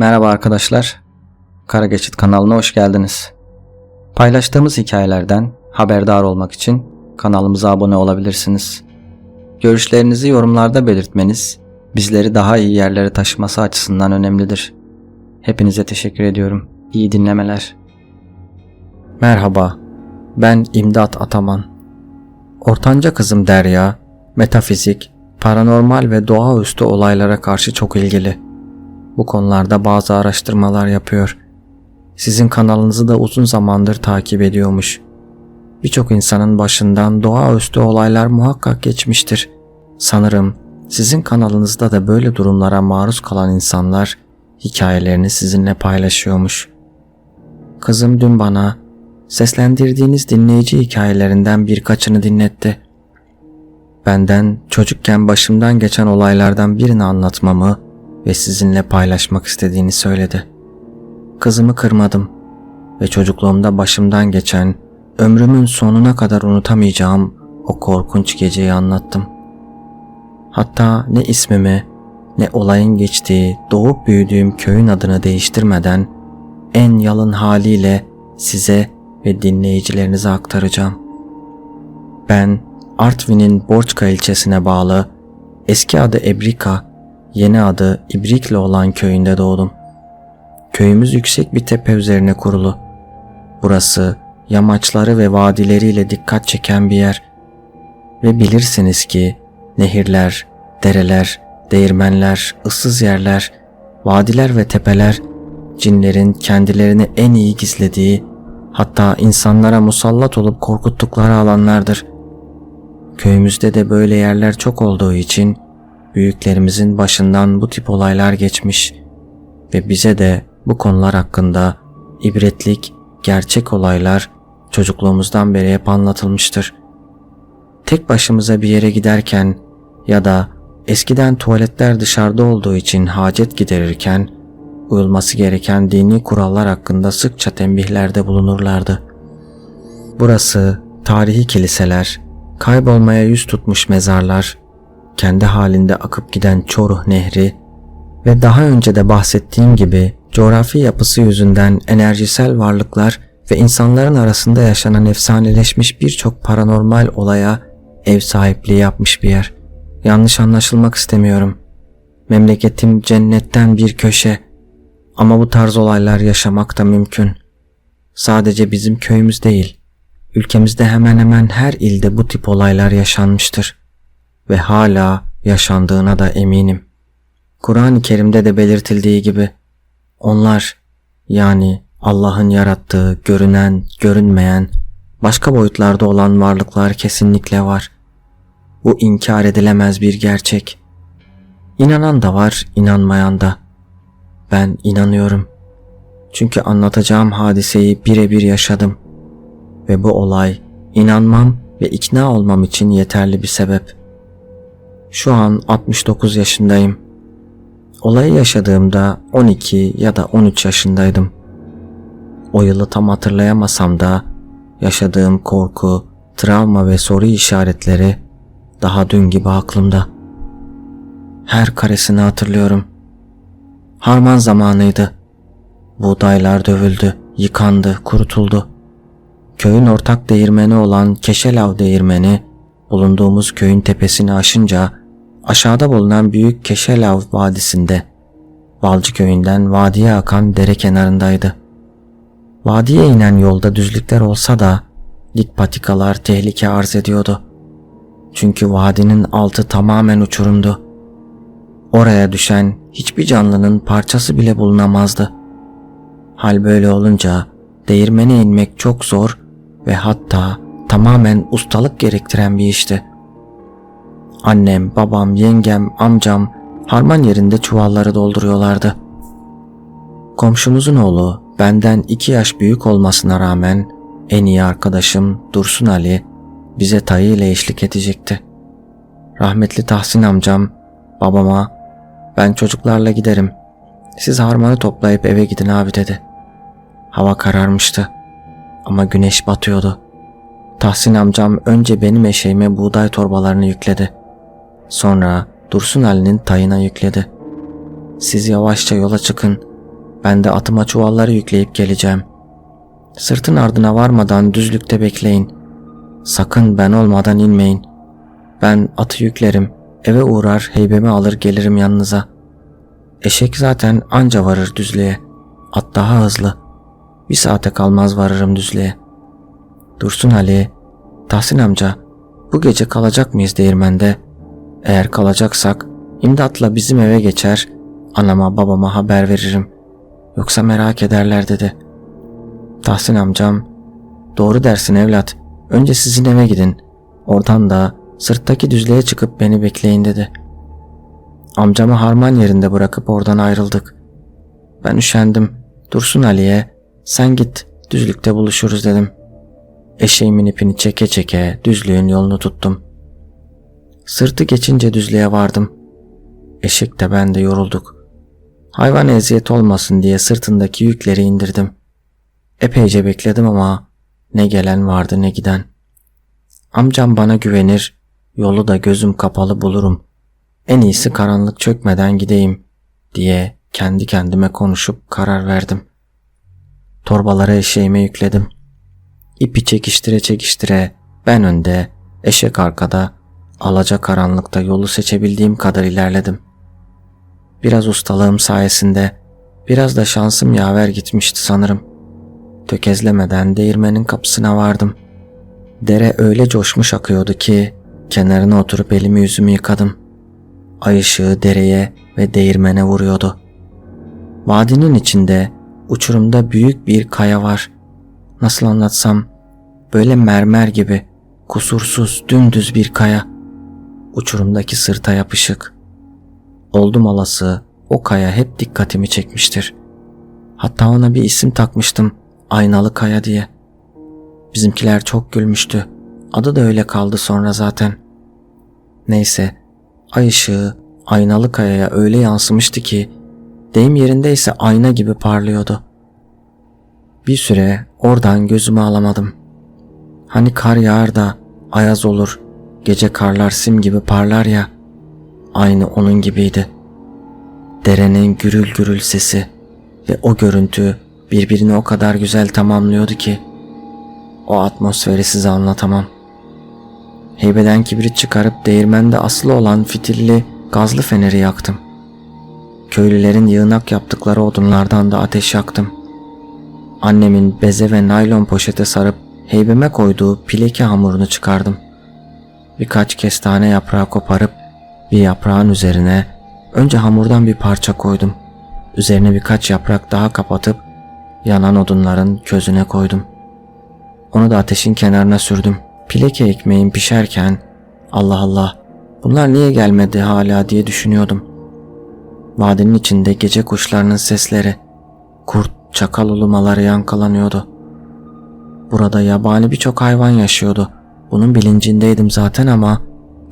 Merhaba arkadaşlar. Kara Geçit kanalına hoş geldiniz. Paylaştığımız hikayelerden haberdar olmak için kanalımıza abone olabilirsiniz. Görüşlerinizi yorumlarda belirtmeniz bizleri daha iyi yerlere taşıması açısından önemlidir. Hepinize teşekkür ediyorum. İyi dinlemeler. Merhaba. Ben İmdat Ataman. Ortanca kızım Derya, metafizik, paranormal ve doğaüstü olaylara karşı çok ilgili. Bu konularda bazı araştırmalar yapıyor. Sizin kanalınızı da uzun zamandır takip ediyormuş. Birçok insanın başından doğaüstü olaylar muhakkak geçmiştir. Sanırım sizin kanalınızda da böyle durumlara maruz kalan insanlar hikayelerini sizinle paylaşıyormuş. Kızım dün bana seslendirdiğiniz dinleyici hikayelerinden birkaçını dinletti. Benden çocukken başımdan geçen olaylardan birini anlatmamı ve sizinle paylaşmak istediğini söyledi. Kızımı kırmadım ve çocukluğumda başımdan geçen, ömrümün sonuna kadar unutamayacağım o korkunç geceyi anlattım. Hatta ne ismimi ne olayın geçtiği, doğup büyüdüğüm köyün adını değiştirmeden en yalın haliyle size ve dinleyicilerinize aktaracağım. Ben Artvin'in Borçka ilçesine bağlı eski adı Ebrika, yeni adı İbrikli olan köyünde doğdum. Köyümüz yüksek bir tepe üzerine kurulu. Burası yamaçları ve vadileriyle dikkat çeken bir yer. Ve bilirsiniz ki nehirler, dereler, değirmenler, ıssız yerler, vadiler ve tepeler cinlerin kendilerini en iyi gizlediği, hatta insanlara musallat olup korkuttukları alanlardır. Köyümüzde de böyle yerler çok olduğu için büyüklerimizin başından bu tip olaylar geçmiş ve bize de bu konular hakkında ibretlik, gerçek olaylar çocukluğumuzdan beri hep anlatılmıştır. Tek başımıza bir yere giderken ya da eskiden tuvaletler dışarıda olduğu için hacet giderirken uyulması gereken dini kurallar hakkında sıkça tembihlerde bulunurlardı. Burası tarihi kiliseler, kaybolmaya yüz tutmuş mezarlar, kendi halinde akıp giden Çoruh Nehri ve daha önce de bahsettiğim gibi coğrafi yapısı yüzünden enerjisel varlıklar ve insanların arasında yaşanan efsaneleşmiş birçok paranormal olaya ev sahipliği yapmış bir yer. Yanlış anlaşılmak istemiyorum. Memleketim cennetten bir köşe ama bu tarz olaylar yaşamak da mümkün. Sadece bizim köyümüz değil, ülkemizde hemen hemen her ilde bu tip olaylar yaşanmıştır ve hala yaşandığına da eminim. Kur'an-ı Kerim'de de belirtildiği gibi onlar yani Allah'ın yarattığı görünen, görünmeyen, başka boyutlarda olan varlıklar kesinlikle var. Bu inkar edilemez bir gerçek. İnanan da var, inanmayan da. Ben inanıyorum. Çünkü anlatacağım hadiseyi birebir yaşadım. Ve bu olay inanmam ve ikna olmam için yeterli bir sebep. Şu an 69 yaşındayım. Olayı yaşadığımda 12 ya da 13 yaşındaydım. O yılı tam hatırlayamasam da yaşadığım korku, travma ve soru işaretleri daha dün gibi aklımda. Her karesini hatırlıyorum. Harman zamanıydı. Buğdaylar dövüldü, yıkandı, kurutuldu. Köyün ortak değirmeni olan Keşelav değirmeni bulunduğumuz köyün tepesini aşınca aşağıda bulunan büyük Keşelav vadisinde Balcı köyünden vadiye akan dere kenarındaydı. Vadiye inen yolda düzlükler olsa da dik patikalar tehlike arz ediyordu. Çünkü vadinin altı tamamen uçurumdu. Oraya düşen hiçbir canlının parçası bile bulunamazdı. Hal böyle olunca değirmene inmek çok zor ve hatta tamamen ustalık gerektiren bir işti. Annem, babam, yengem, amcam harman yerinde çuvalları dolduruyorlardı. Komşumuzun oğlu benden iki yaş büyük olmasına rağmen en iyi arkadaşım Dursun Ali bize tayı ile eşlik edecekti. Rahmetli Tahsin amcam babama ben çocuklarla giderim. Siz harmanı toplayıp eve gidin abi dedi. Hava kararmıştı ama güneş batıyordu. Tahsin amcam önce benim eşeğime buğday torbalarını yükledi. Sonra Dursun Ali'nin tayına yükledi. Siz yavaşça yola çıkın. Ben de atıma çuvalları yükleyip geleceğim. Sırtın ardına varmadan düzlükte bekleyin. Sakın ben olmadan inmeyin. Ben atı yüklerim, eve uğrar heybemi alır gelirim yanınıza. Eşek zaten anca varır düzlüğe. At daha hızlı. Bir saate kalmaz varırım düzlüğe. Dursun Ali, Tahsin amca, bu gece kalacak mıyız değirmende? Eğer kalacaksak imdatla bizim eve geçer, anama babama haber veririm. Yoksa merak ederler dedi. Tahsin amcam, doğru dersin evlat, önce sizin eve gidin. Oradan da sırttaki düzlüğe çıkıp beni bekleyin dedi. Amcamı harman yerinde bırakıp oradan ayrıldık. Ben üşendim. Dursun Ali'ye, sen git düzlükte buluşuruz dedim. Eşeğimin ipini çeke çeke düzlüğün yolunu tuttum. Sırtı geçince düzlüğe vardım. Eşek de ben de yorulduk. Hayvan eziyet olmasın diye sırtındaki yükleri indirdim. Epeyce bekledim ama ne gelen vardı ne giden. Amcam bana güvenir, yolu da gözüm kapalı bulurum. En iyisi karanlık çökmeden gideyim diye kendi kendime konuşup karar verdim. Torbaları eşeğime yükledim. İpi çekiştire çekiştire ben önde, eşek arkada, alaca karanlıkta yolu seçebildiğim kadar ilerledim. Biraz ustalığım sayesinde, biraz da şansım yaver gitmişti sanırım. Tökezlemeden değirmenin kapısına vardım. Dere öyle coşmuş akıyordu ki kenarına oturup elimi yüzümü yıkadım. Ay ışığı dereye ve değirmene vuruyordu. Vadinin içinde uçurumda büyük bir kaya var. Nasıl anlatsam böyle mermer gibi kusursuz dümdüz bir kaya. Uçurumdaki sırta yapışık. Oldum alası o kaya hep dikkatimi çekmiştir. Hatta ona bir isim takmıştım aynalı kaya diye. Bizimkiler çok gülmüştü. Adı da öyle kaldı sonra zaten. Neyse ay ışığı aynalı kayaya öyle yansımıştı ki deyim yerindeyse ayna gibi parlıyordu. Bir süre oradan gözümü alamadım. Hani kar yağar da ayaz olur, gece karlar sim gibi parlar ya, aynı onun gibiydi. Derenin gürül gürül sesi ve o görüntü birbirini o kadar güzel tamamlıyordu ki, o atmosferi size anlatamam. Heybeden kibrit çıkarıp değirmende asılı olan fitilli gazlı feneri yaktım. Köylülerin yığınak yaptıkları odunlardan da ateş yaktım. Annemin beze ve naylon poşete sarıp heybeme koyduğu pileke hamurunu çıkardım. Birkaç kestane yaprağı koparıp bir yaprağın üzerine önce hamurdan bir parça koydum. Üzerine birkaç yaprak daha kapatıp yanan odunların közüne koydum. Onu da ateşin kenarına sürdüm. Pileke ekmeğim pişerken Allah Allah bunlar niye gelmedi hala diye düşünüyordum. Vadinin içinde gece kuşlarının sesleri, kurt, çakal ulumaları yankılanıyordu. Burada yabani birçok hayvan yaşıyordu. Bunun bilincindeydim zaten ama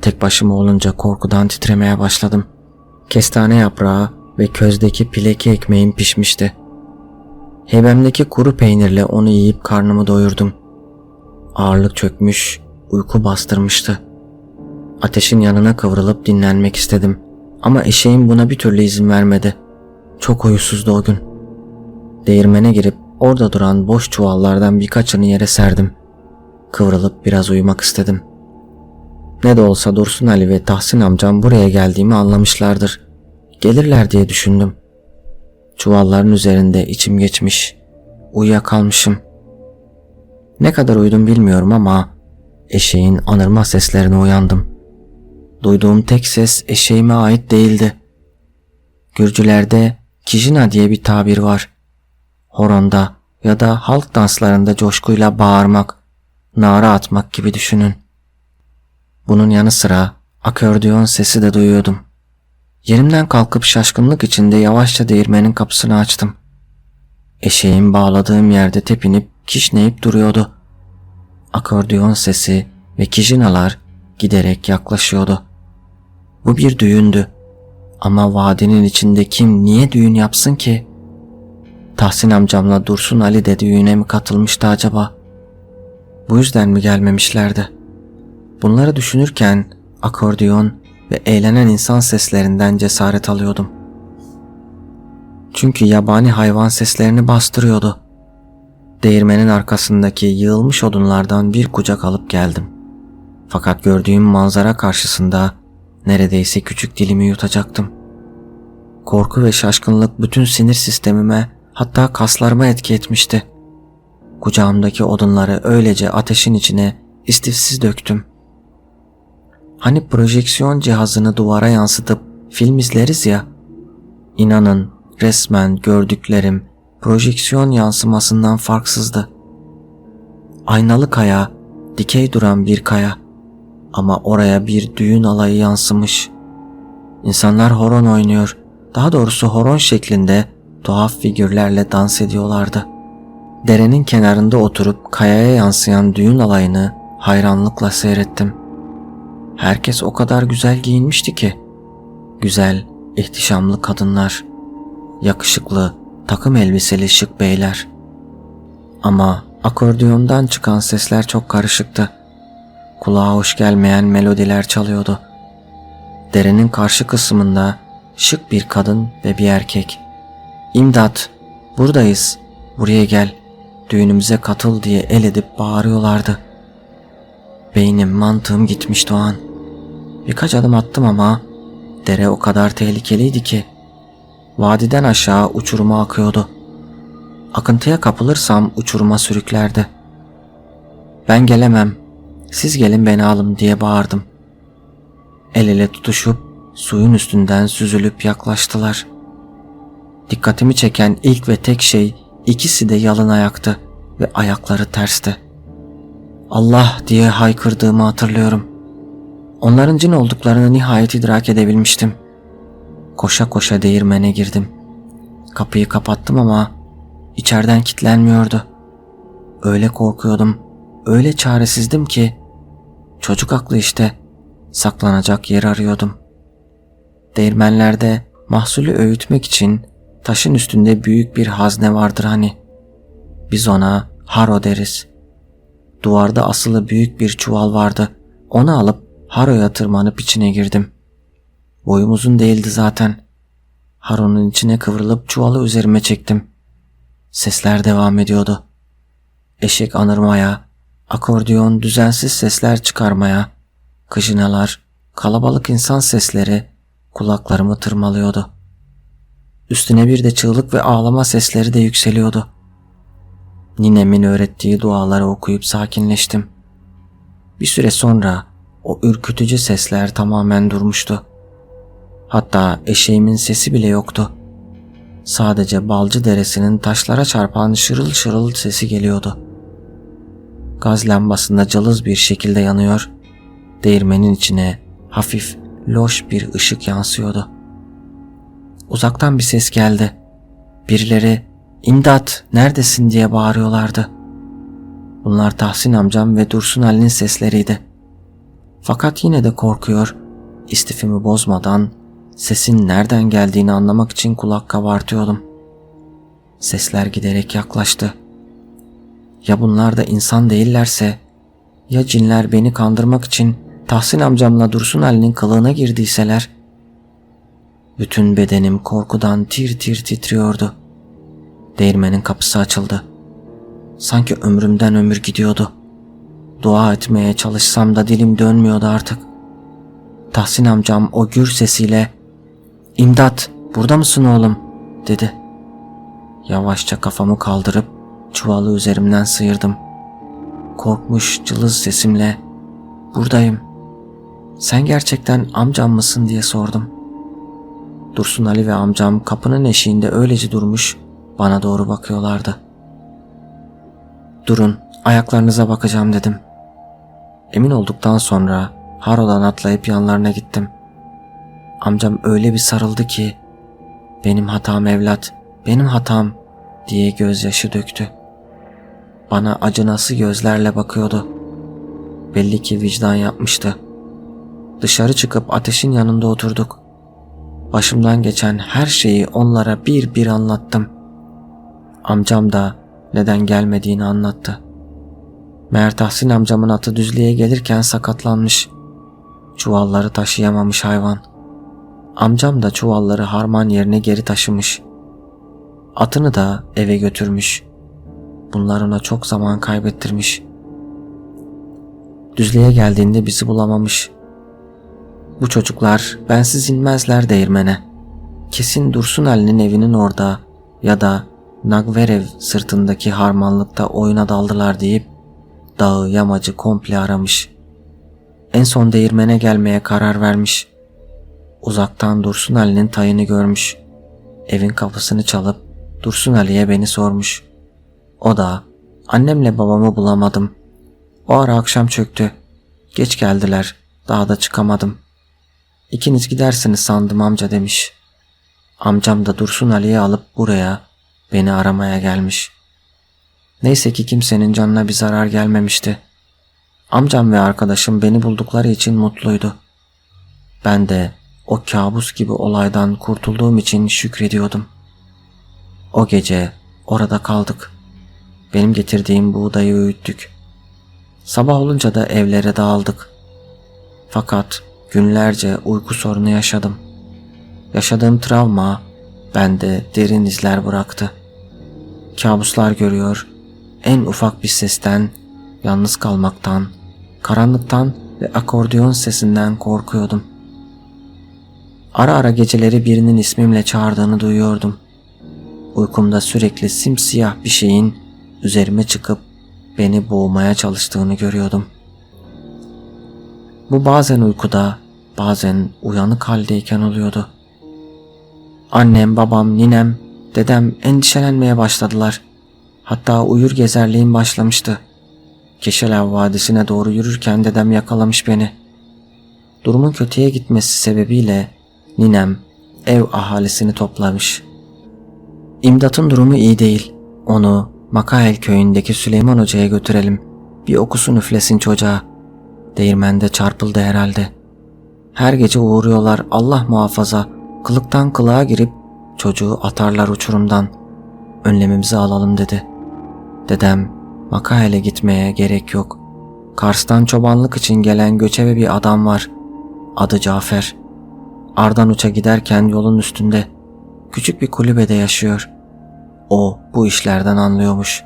tek başıma olunca korkudan titremeye başladım. Kestane yaprağı ve közdeki pileki ekmeğim pişmişti. Hebemdeki kuru peynirle onu yiyip karnımı doyurdum. Ağırlık çökmüş, uyku bastırmıştı. Ateşin yanına kıvrılıp dinlenmek istedim. Ama eşeğim buna bir türlü izin vermedi. Çok uyusuzdu o gün. Değirmene girip orada duran boş çuvallardan birkaçını yere serdim. Kıvrılıp biraz uyumak istedim. Ne de olsa Dursun Ali ve Tahsin amcam buraya geldiğimi anlamışlardır. Gelirler diye düşündüm. Çuvalların üzerinde içim geçmiş. Uyuyakalmışım. Ne kadar uyudum bilmiyorum ama eşeğin anırma seslerine uyandım. Duyduğum tek ses eşeğime ait değildi. Gürcülerde kijina diye bir tabir var. Horonda ya da halk danslarında coşkuyla bağırmak, nara atmak gibi düşünün. Bunun yanı sıra akordeon sesi de duyuyordum. Yerimden kalkıp şaşkınlık içinde yavaşça değirmenin kapısını açtım. Eşeğim bağladığım yerde tepinip kişneyip duruyordu. Akordeon sesi ve kijinalar giderek yaklaşıyordu. Bu bir düğündü. Ama vadinin içinde kim niye düğün yapsın ki? Tahsin amcamla Dursun Ali de düğüne mi katılmıştı acaba? Bu yüzden mi gelmemişlerdi? Bunları düşünürken akordeon ve eğlenen insan seslerinden cesaret alıyordum. Çünkü yabani hayvan seslerini bastırıyordu. Değirmenin arkasındaki yığılmış odunlardan bir kucak alıp geldim. Fakat gördüğüm manzara karşısında neredeyse küçük dilimi yutacaktım. Korku ve şaşkınlık bütün sinir sistemime hatta kaslarıma etki etmişti. Kucağımdaki odunları öylece ateşin içine istifsiz döktüm. Hani projeksiyon cihazını duvara yansıtıp film izleriz ya. İnanın resmen gördüklerim projeksiyon yansımasından farksızdı. Aynalı kaya, dikey duran bir kaya ama oraya bir düğün alayı yansımış. İnsanlar horon oynuyor, daha doğrusu horon şeklinde tuhaf figürlerle dans ediyorlardı. Derenin kenarında oturup kayaya yansıyan düğün alayını hayranlıkla seyrettim. Herkes o kadar güzel giyinmişti ki. Güzel, ihtişamlı kadınlar, yakışıklı, takım elbiseli şık beyler. Ama akordiyondan çıkan sesler çok karışıktı. Kulağa hoş gelmeyen melodiler çalıyordu. Derenin karşı kısmında şık bir kadın ve bir erkek. İmdat, buradayız, buraya gel, düğünümüze katıl diye el edip bağırıyorlardı. Beynim, mantığım gitmişti o an. Birkaç adım attım ama dere o kadar tehlikeliydi ki vadiden aşağı uçuruma akıyordu. Akıntıya kapılırsam uçuruma sürüklerdi. Ben gelemem, siz gelin beni alın diye bağırdım. El ele tutuşup suyun üstünden süzülüp yaklaştılar. Dikkatimi çeken ilk ve tek şey ikisi de yalın ayaktı ve ayakları tersti. Allah diye haykırdığımı hatırlıyorum. Onların cin olduklarını nihayet idrak edebilmiştim. Koşa koşa değirmene girdim. Kapıyı kapattım ama içeriden kilitlenmiyordu. Öyle korkuyordum, öyle çaresizdim ki çocuk aklı işte saklanacak yer arıyordum. Değirmenlerde mahsulü öğütmek için taşın üstünde büyük bir hazne vardır hani. Biz ona haro deriz. Duvarda asılı büyük bir çuval vardı. Onu alıp haroya tırmanıp içine girdim. Boyum uzun değildi zaten. Haronun içine kıvrılıp çuvalı üzerime çektim. Sesler devam ediyordu. Eşek anırmaya, akordiyon düzensiz sesler çıkarmaya, kışınalar, kalabalık insan sesleri kulaklarımı tırmalıyordu. Üstüne bir de çığlık ve ağlama sesleri de yükseliyordu. Ninemin öğrettiği duaları okuyup sakinleştim. Bir süre sonra o ürkütücü sesler tamamen durmuştu. Hatta eşeğimin sesi bile yoktu. Sadece Balcı Deresi'nin taşlara çarpan şırıl şırıl sesi geliyordu. Gaz lambasında cılız bir şekilde yanıyor, değirmenin içine hafif, loş bir ışık yansıyordu. Uzaktan bir ses geldi. Birileri İmdat neredesin diye bağırıyorlardı. Bunlar Tahsin amcam ve Dursun Ali'nin sesleriydi. Fakat yine de korkuyor, istifimi bozmadan sesin nereden geldiğini anlamak için kulak kabartıyordum. Sesler giderek yaklaştı. Ya bunlar da insan değillerse, ya cinler beni kandırmak için Tahsin amcamla Dursun Ali'nin kılığına girdiyseler, bütün bedenim korkudan tir tir titriyordu. Değirmenin kapısı açıldı. Sanki ömrümden ömür gidiyordu. Dua etmeye çalışsam da dilim dönmüyordu artık. Tahsin amcam o gür sesiyle ''İmdat, burada mısın oğlum?'' dedi. Yavaşça kafamı kaldırıp çuvalı üzerimden sıyırdım. Korkmuş cılız sesimle ''Buradayım. Sen gerçekten amcam mısın?'' diye sordum. Dursun Ali ve amcam kapının eşiğinde öylece durmuş bana doğru bakıyorlardı. Durun, ayaklarınıza bakacağım dedim. Emin olduktan sonra harodan atlayıp yanlarına gittim. Amcam öyle bir sarıldı ki benim hatam evlat, benim hatam diye gözyaşı döktü. Bana acınası gözlerle bakıyordu. Belli ki vicdan yapmıştı. Dışarı çıkıp ateşin yanında oturduk. Başımdan geçen her şeyi onlara bir bir anlattım. Amcam da neden gelmediğini anlattı. Meğer Tahsin amcamın atı düzlüğe gelirken sakatlanmış. Çuvalları taşıyamamış hayvan. Amcam da çuvalları harman yerine geri taşımış. Atını da eve götürmüş. Bunlar ona çok zaman kaybettirmiş. Düzlüğe geldiğinde bizi bulamamış. Bu çocuklar bensiz inmezler değirmene. Kesin Dursun Ali'nin evinin orada ya da Nagverev sırtındaki harmanlıkta oyuna daldılar deyip dağı yamacı komple aramış. En son değirmene gelmeye karar vermiş. Uzaktan Dursun Ali'nin tayını görmüş. Evin kapısını çalıp Dursun Ali'ye beni sormuş. O da annemle babamı bulamadım. O ara akşam çöktü. Geç geldiler. Daha da çıkamadım. İkiniz gidersiniz sandım amca demiş. Amcam da Dursun Ali'yi alıp buraya beni aramaya gelmiş. Neyse ki kimsenin canına bir zarar gelmemişti. Amcam ve arkadaşım beni buldukları için mutluydu. Ben de o kabus gibi olaydan kurtulduğum için şükrediyordum. O gece orada kaldık. Benim getirdiğim buğdayı öğüttük. Sabah olunca da evlere dağıldık. Fakat günlerce uyku sorunu yaşadım. Yaşadığım travma bende derin izler bıraktı. Kabuslar görüyor, en ufak bir sesten, yalnız kalmaktan, karanlıktan ve akordeon sesinden korkuyordum. Ara ara geceleri birinin ismimle çağırdığını duyuyordum. Uykumda sürekli simsiyah bir şeyin üzerime çıkıp beni boğmaya çalıştığını görüyordum. Bu bazen uykuda, bazen uyanık haldeyken oluyordu. Annem, babam, ninem, dedem endişelenmeye başladılar. Hatta uyur gezerliğim başlamıştı. Keşelev Vadisi'ne doğru yürürken dedem yakalamış beni. Durumun kötüye gitmesi sebebiyle ninem ev ahalisini toplamış. İmdat'ın durumu iyi değil. Onu Makael köyündeki Süleyman Hoca'ya götürelim. Bir okusun üflesin çocuğa. Değirmende çarpıldı herhalde. Her gece uğruyorlar Allah muhafaza. Kılıktan kılığa girip çocuğu atarlar uçurumdan. Önlemimizi alalım dedi. Dedem Makael'e gitmeye gerek yok. Kars'tan çobanlık için gelen göçebe bir adam var. Adı Cafer. Ardanuç'a giderken yolun üstünde küçük bir kulübede yaşıyor. O bu işlerden anlıyormuş.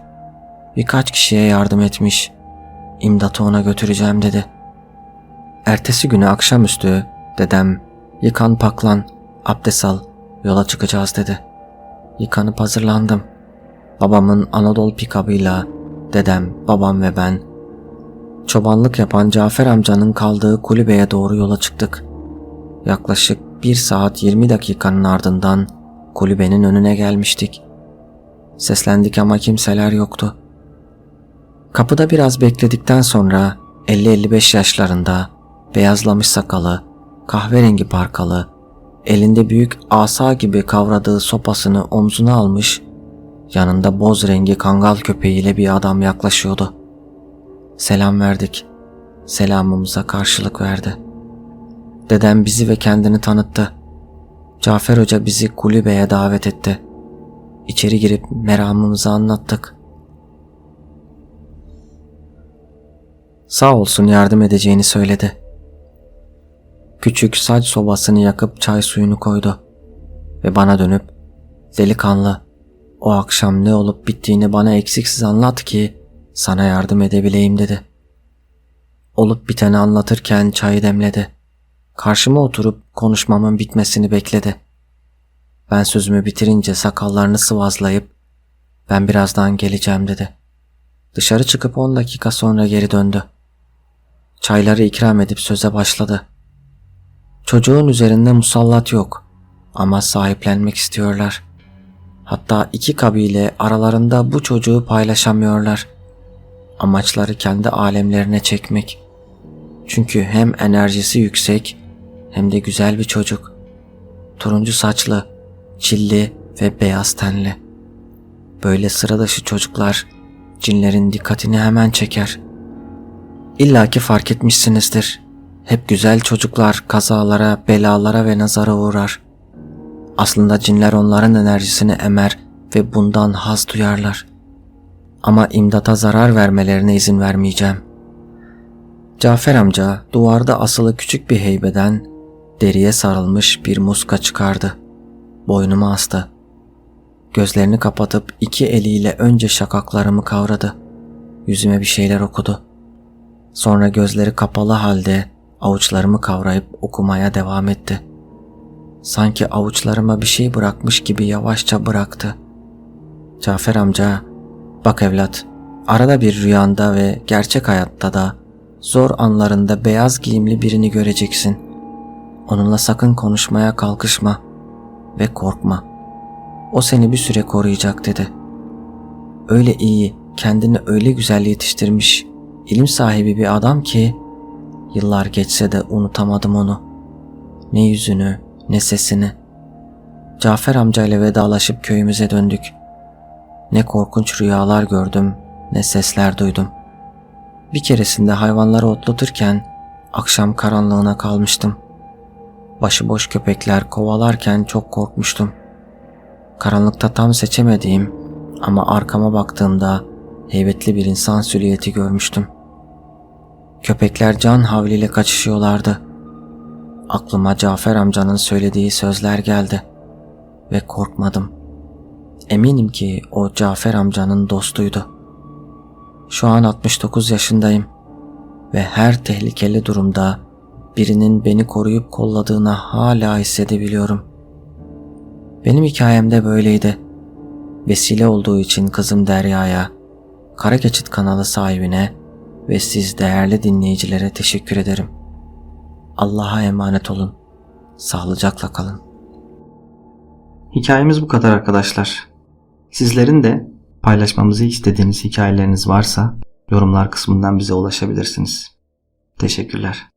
Birkaç kişiye yardım etmiş. İmdatı ona götüreceğim dedi. Ertesi günü akşamüstü dedem yıkan paklan, abdest al, yola çıkacağız dedi. Yıkanıp hazırlandım. Babamın Anadolu pikabıyla dedem, babam ve ben çobanlık yapan Cafer amcanın kaldığı kulübeye doğru yola çıktık. Yaklaşık bir saat 20 dakikanın ardından kulübenin önüne gelmiştik. Seslendik ama kimseler yoktu. Kapıda biraz bekledikten sonra 50-55 yaşlarında beyazlamış sakalı, kahverengi parkalı, elinde büyük asa gibi kavradığı sopasını omzuna almış, yanında boz rengi kangal köpeğiyle bir adam yaklaşıyordu. Selam verdik. Selamımıza karşılık verdi. Dedem bizi ve kendini tanıttı. Cafer Hoca bizi kulübeye davet etti. İçeri girip meramımızı anlattık. Sağ olsun yardım edeceğini söyledi. Küçük saç sobasını yakıp çay suyunu koydu ve bana dönüp delikanlı o akşam ne olup bittiğini bana eksiksiz anlat ki sana yardım edebileyim dedi. Olup biteni anlatırken çayı demledi. Karşıma oturup konuşmamın bitmesini bekledi. Ben sözümü bitirince sakallarını sıvazlayıp ben birazdan geleceğim dedi. Dışarı çıkıp 10 dakika sonra geri döndü. Çayları ikram edip söze başladı. Çocuğun üzerinde musallat yok ama sahiplenmek istiyorlar. Hatta iki kabile aralarında bu çocuğu paylaşamıyorlar. Amaçları kendi alemlerine çekmek. Çünkü hem enerjisi yüksek hem de güzel bir çocuk. Turuncu saçlı, çilli ve beyaz tenli. Böyle sıradışı çocuklar cinlerin dikkatini hemen çeker. İlla ki fark etmişsinizdir. Hep güzel çocuklar kazalara, belalara ve nazara uğrar. Aslında cinler onların enerjisini emer ve bundan haz duyarlar. Ama imdata zarar vermelerine izin vermeyeceğim. Cafer amca duvarda asılı küçük bir heybeden deriye sarılmış bir muska çıkardı. Boynuma astı. Gözlerini kapatıp iki eliyle önce şakaklarımı kavradı. Yüzüme bir şeyler okudu. Sonra gözleri kapalı halde avuçlarımı kavrayıp okumaya devam etti. Sanki avuçlarıma bir şey bırakmış gibi yavaşça bıraktı. Cafer amca, bak evlat, arada bir rüyanda ve gerçek hayatta da zor anlarında beyaz giyimli birini göreceksin. Onunla sakın konuşmaya kalkışma ve korkma. O seni bir süre koruyacak dedi. Öyle iyi, kendini öyle güzel yetiştirmiş, ilim sahibi bir adam ki yıllar geçse de unutamadım onu. Ne yüzünü, ne sesini. Cafer amcayla vedalaşıp köyümüze döndük. Ne korkunç rüyalar gördüm, ne sesler duydum. Bir keresinde hayvanları otlatırken akşam karanlığına kalmıştım. Başıboş köpekler kovalarken çok korkmuştum. Karanlıkta tam seçemediğim ama arkama baktığımda heybetli bir insan silüeti görmüştüm. Köpekler can havliyle kaçışıyorlardı. Aklıma Cafer amcanın söylediği sözler geldi ve korkmadım. Eminim ki o Cafer amcanın dostuydu. Şu an 69 yaşındayım ve her tehlikeli durumda birinin beni koruyup kolladığını hala hissedebiliyorum. Benim hikayem de böyleydi. Vesile olduğu için kızım Derya'ya, Kara kanalı sahibine ve siz değerli dinleyicilere teşekkür ederim. Allah'a emanet olun. Sağlıcakla kalın. Hikayemiz bu kadar arkadaşlar. Sizlerin de paylaşmamızı istediğiniz hikayeleriniz varsa yorumlar kısmından bize ulaşabilirsiniz. Teşekkürler.